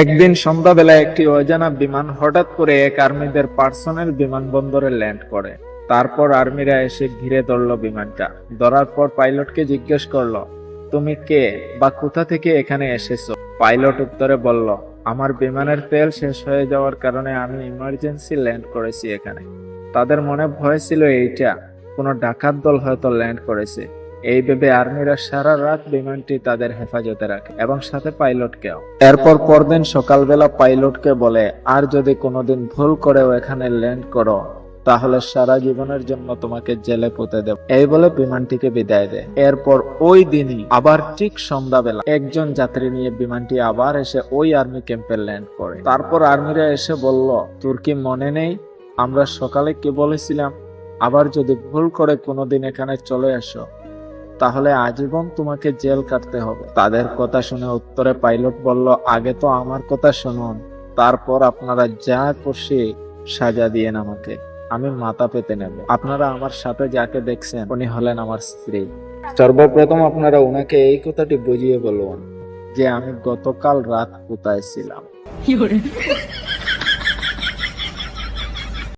একদিন সন্ধ্যাবেলা একটি অজানা বিমান হঠাৎ করে এক আর্মিদের পার্সোনাল বিমানবন্দরে ল্যান্ড করে। তারপর আর্মিরা এসে ঘিরে ধরলো বিমানটা। ধরার পর পাইলটকে জিজ্ঞেস করল, তুমি কে বা কোথা থেকে এখানে এসেছ? পাইলট উত্তরে বলল, আমার বিমানের তেল শেষ হয়ে যাওয়ার কারণে আমি ইমার্জেন্সি ল্যান্ড করেছি এখানে। তাদের মনে ভয় ছিল এইটা। কোনো ডাকাত দল হয়তো ল্যান্ড করেছে। এই ভেবে আর্মিরা সারা রাত বিমানটি তাদের হেফাজতে রাখে এবং সাথে পাইলটকেও। এরপর পরদিন সকালবেলা পাইলটকে বলে, আর যদি কোনোদিন ভুল করেও এখানে ল্যান্ড করো, তাহলে সারা জীবনের জন্য তোমাকে জেলে পুঁতে দেব। এই বলে বিমানটিকে বিদায় দেয়। এরপর ওই দিনই আবার ঠিক সন্ধ্যাবেলা একজন যাত্রী নিয়ে বিমানটি আবার এসে ওই আর্মি ক্যাম্পে ল্যান্ড করে। তারপর আর্মিরা এসে বলল, তোর কি মনে নেই? আমরা সকালে কি বলেছিলাম? আবার যদি ভুল করে কোনোদিন এখানে চলে এসো তাহলে আজীবন তোমাকে জেল কাটতে হবে। তাদের কথা শুনে উত্তরে পাইলট বলল আগে তো আমার কথা শুনুন। তারপর আপনারা যা খুশি সাজা দিয়েন আমাকে। আমি মাথা পেতে নেব। আপনারা আমার সাথে যাকে দেখছেন উনি হলেন আমার স্ত্রী। সর্বপ্রথম আপনারা ওনাকে এই কথাটি বুঝিয়ে বলুন। যে আমি গতকাল রাত কোথায় ছিলাম।